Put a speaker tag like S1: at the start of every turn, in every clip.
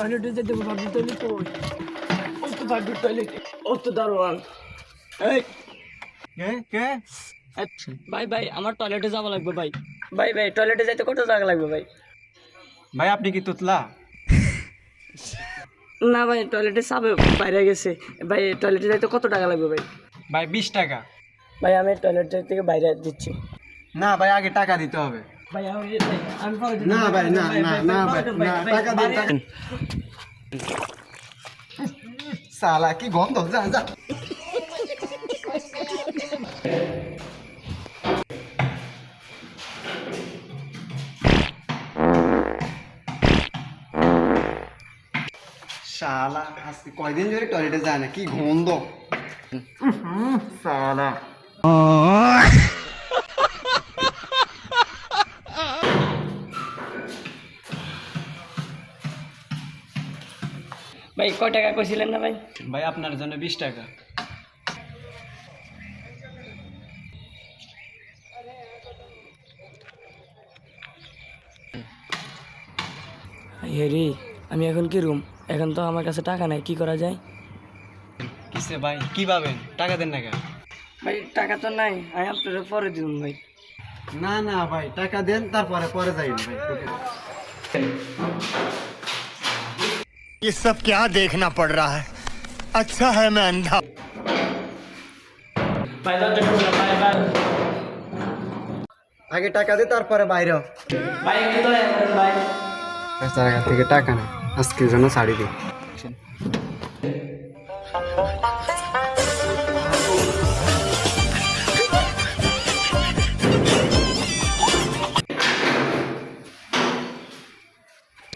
S1: টয়লেটে যেতে ভাবছি টয়লেট কই ও তো ভাবছি টয়লেট ও তো দারোয়ান। এই।
S2: কে? কে?
S1: আচ্ছা ভাই ভাই আমার টয়লেটে যাওয়া লাগবে ভাই। ভাই ভাই টয়লেটে যাইতে কত টাকা লাগবে ভাই?
S2: ভাই আপনি কি তুতলা?
S1: না ভাই টয়লেটে সাবে বাইরে গেছে। ভাই টয়লেটে যাইতে কত টাকা লাগবে ভাই?
S2: ভাই বিশ টাকা।
S1: ভাই আমি টয়লেট থেকে বাইরে দিচ্ছি।
S2: না ভাই আগে টাকা দিতে হবে। না ভাই না না না ভাই না টাকা দিন টাকা সালা কি গন্ধ? যা যা। শালা আজকে কয়দিন ধরে টয়লেটে যায় না? কি গন্ধ? শালা
S1: ভাই কয় টাকা কইছিলেন না ভাই?
S2: ভাই আপনার জন্য বিশ টাকা।
S1: হেরি আমি এখন কি রুম? এখন তো আমার কাছে টাকা নাই কি করা যায়?
S2: কিসে ভাই? কি পাবেন টাকা দেন না কেন?
S1: ভাই টাকা তো নাই আমি আপনার পরে দিন ভাই।
S2: না না ভাই টাকা দেন তারপরে পরে যাই ভাই।
S3: ये सब क्या देखना पड़ रहा है अच्छा है मैं अंधा
S1: ভাই দরজা খুলুন না, ভাই ভাই
S2: আগে টাকা দে তারপরে বাইরে হ।
S1: ভাই একটু দয়া করেন ভাই
S2: জায়গা থেকে টাকা না আজকের জন্য শাড়ি দিই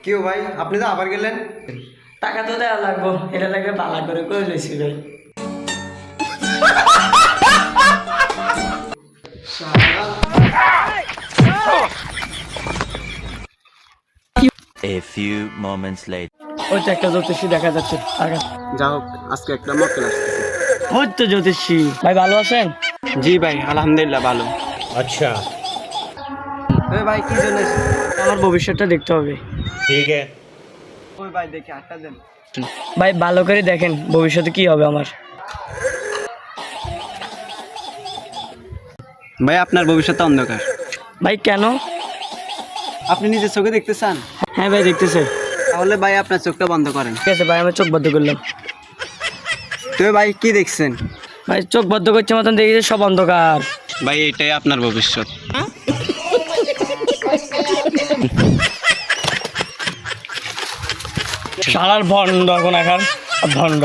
S2: কেউ ভাই? আপনি তো আবার গেলেন?
S1: টাকা তো দেওয়া লাগবো। এটা লাগে বালা করে করে লইছি ভাই?
S4: A few moments later.
S1: ওইটা একটা জ্যোতিষী দেখা যাচ্ছে।
S2: যা হোক আজকে একটা মক্কেল আসতেছে।
S1: ওই তো জ্যোতিষী। ভাই ভালো আছেন?
S2: জি ভাই আলহামদুলিল্লাহ ভালো।
S3: আচ্ছা।
S2: তবে ভাই কি জন্য
S1: আমার ভবিষ্যৎটা দেখতে হবে।
S3: ঠিক আছে।
S2: ওই ভাই দেখে আটটা দেন।
S1: ভাই ভালো করে দেখেন ভবিষ্যতে কি হবে আমার।
S2: ভাই আপনার ভবিষ্যৎটা অন্ধকার।
S1: ভাই কেন?
S2: আপনি নিজের চোখে দেখতে চান?
S1: হ্যাঁ ভাই দেখতে চাই
S2: তাহলে ভাই আপনার চোখটা বন্ধ করেন।
S1: ঠিক আছে ভাই আমি চোখ বন্ধ করলাম।
S2: তুমি ভাই কি দেখছেন?
S1: ভাই চোখ বদ্ধ করছে মতন দেখি সব অন্ধকার।
S2: ভাই এটাই আপনার ভবিষ্যৎ।
S1: হ্যাঁ শালার ভণ্ড এখন এখন ভণ্ড।